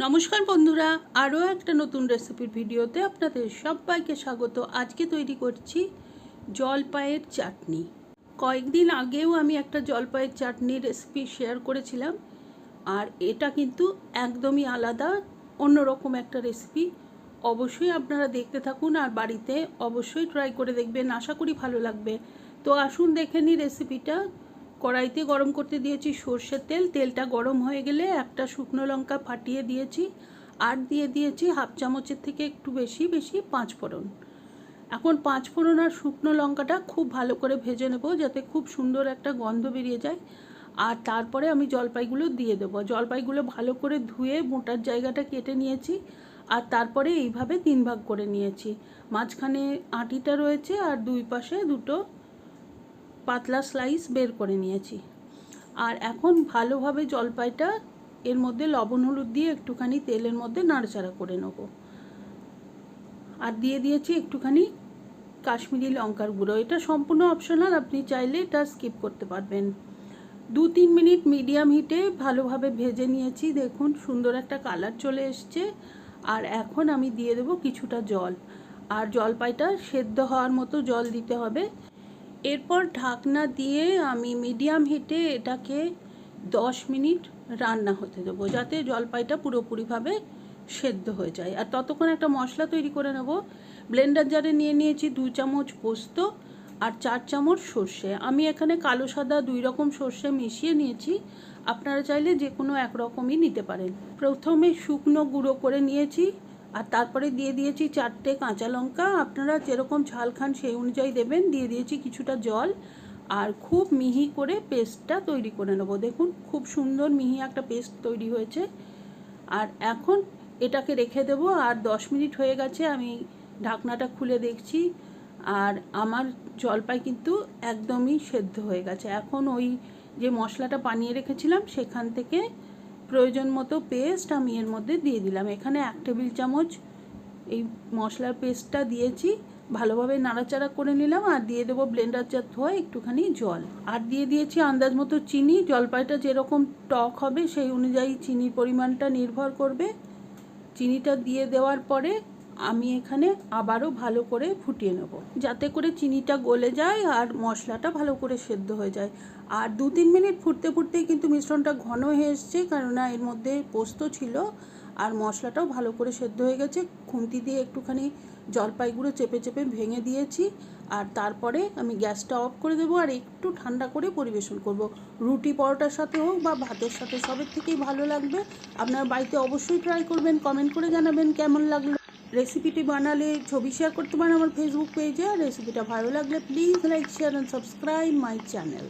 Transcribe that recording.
নমস্কার বন্ধুরা, আরও একটা নতুন রেসিপির ভিডিওতে আপনাদের সবাইকে স্বাগত। আজকে তৈরি করছি জলপাইয়ের চাটনি। কয়েকদিন আগেও আমি একটা জলপাইয়ের চাটনি রেসিপি শেয়ার করেছিলাম, আর এটা কিন্তু একদমই আলাদা, অন্যরকম একটা রেসিপি অবশ্যই আপনারা দেখতে থাকুন আর বাড়িতে অবশ্যই ট্রাই করে দেখবেন, আশা করি ভালো লাগবে। তো আসুন দেখে নিই রেসিপিটা কড়াইতে গরম করতে দিয়েছি সর্ষের তেল। তেলটা গরম হয়ে গেলে একটা শুকনো লঙ্কা ফাটিয়ে দিয়েছি আর দিয়ে দিয়েছি হাফ চামচের থেকে একটু বেশি বেশি পাঁচ ফোড়ন। এখন পাঁচ ফোড়ন আর শুকনো লঙ্কাটা খুব ভালো করে ভেজে নেব যাতে খুব সুন্দর একটা গন্ধ বেরিয়ে যায়। আর তারপরে আমি জলপাইগুলো দিয়ে দেবো। জলপাইগুলো ভালো করে ধুয়ে মোটার জায়গাটা কেটে নিয়েছি আর তারপরে এইভাবে তিন ভাগ করে নিয়েছি। মাঝখানে আটিটা রয়েছে আর দুই পাশে দুটো পাতলা স্লাইস বের করে নিয়েছি। আর এখন ভালোভাবে জলপাইটা এর মধ্যে লবণ, হলুদ দিয়ে একটুখানি তেলের মধ্যে নাড়াচাড়া করে নেব। আর দিয়ে দিয়েছি একটুখানি কাশ্মীরি লঙ্কার গুঁড়ো। এটা সম্পূর্ণ অপশনাল আপনি চাইলে এটা স্কিপ করতে পারবেন। দু তিন মিনিট মিডিয়াম হিটে ভালোভাবে ভেজে নিয়েছি। দেখুন, সুন্দর একটা কালার চলে এসছে। আর এখন আমি দিয়ে দেবো কিছুটা জল। আর জলপাইটা সেদ্ধ হওয়ার মতো জল দিতে হবে। এরপর ঢাকনা দিয়ে আমি মিডিয়াম হিটে এটাকে দশ মিনিট রান্না হতে দেবো, যাতে জলপাইটা পুরোপুরিভাবে সেদ্ধ হয়ে যায়। আর ততক্ষণ একটা মশলা তৈরি করে নেব। ব্লেন্ডার জারে নিয়ে নিয়েছি দু চামচ পোস্ত আর চার চামচ সর্ষে। আমি এখানে কালো সাদা দুই রকম সর্ষে মিশিয়ে নিয়েছি। আপনারা চাইলে যে কোনো একরকমই নিতে পারেন। প্রথমে শুকনো গুঁড়ো করে নিয়েছি। আর তারপরে দিয়ে দিয়েছি চারটে কাঁচা লঙ্কা। আপনারা যেরকম ঝাল খান সেই অনুযায়ী দেবেন। দিয়ে দিয়েছি কিছুটা জল। আর খুব মিহি করে পেস্টটা তৈরি করে নেব। দেখুন, খুব সুন্দর মিহি একটা পেস্ট তৈরি হয়েছে। আর এখন এটাকে রেখে দেবো। আর দশ মিনিট হয়ে গেছে, আমি ঢাকনাটা খুলে দেখছি। আর আমার জলপাই কিন্তু একদমই সেদ্ধ হয়ে গেছে। এখন ওই যে মশলাটা বানিয়ে রেখেছিলাম, সেখান থেকে প্রয়োজন মতো পেস্ট আমি এর মধ্যে দিয়ে দিলাম। এখানে এক টেবিল চামচ এই মশলার পেস্টটা দিয়েছি। ভালোভাবে নাড়াচাড়া করে নিলাম আর দিয়ে দেবো ব্লেন্ডার জাত ধোয়া একটুখানি জল। আর দিয়ে দিয়েছি আন্দাজ মতো চিনি। জলপাইটা যেরকম টক হবে সেই অনুযায়ী চিনির পরিমাণটা নির্ভর করবে। চিনিটা দিয়ে দেওয়ার পরে আমি এখানে আবারও ভালো করে ফুটিয়ে নেব। যাতে করে চিনিটা গলে যায় আর মশলাটা ভালো করে সেদ্ধ হয়ে যায়। আর দু তিন মিনিট ফুটতে ফুটতেই কিন্তু মিশ্রণটা ঘন হয়ে এসছে, কেননা এর মধ্যে পোস্ত ছিল আর মশলাটাও ভালো করে সেদ্ধ হয়ে গেছে। খুন্তি দিয়ে একটুখানি জলপাইগুলো চেপে চেপে ভেঙে দিয়েছি আর তারপরে আমি গ্যাসটা অফ করে দেবো আর একটু ঠান্ডা করে পরিবেশন করব। রুটি পরোটার সাথে হোক বা ভাতের সাথে সবের থেকেই ভালো লাগবে। আপনার বাড়িতে অবশ্যই ট্রাই করবেন, কমেন্ট করে জানাবেন কেমন লাগল। রেসিপিটি বানালে ছবি শেয়ার করতে পারেন আমার ফেসবুক পেজে আর রেসিপিটা ভালো লাগলে please like share and subscribe my channel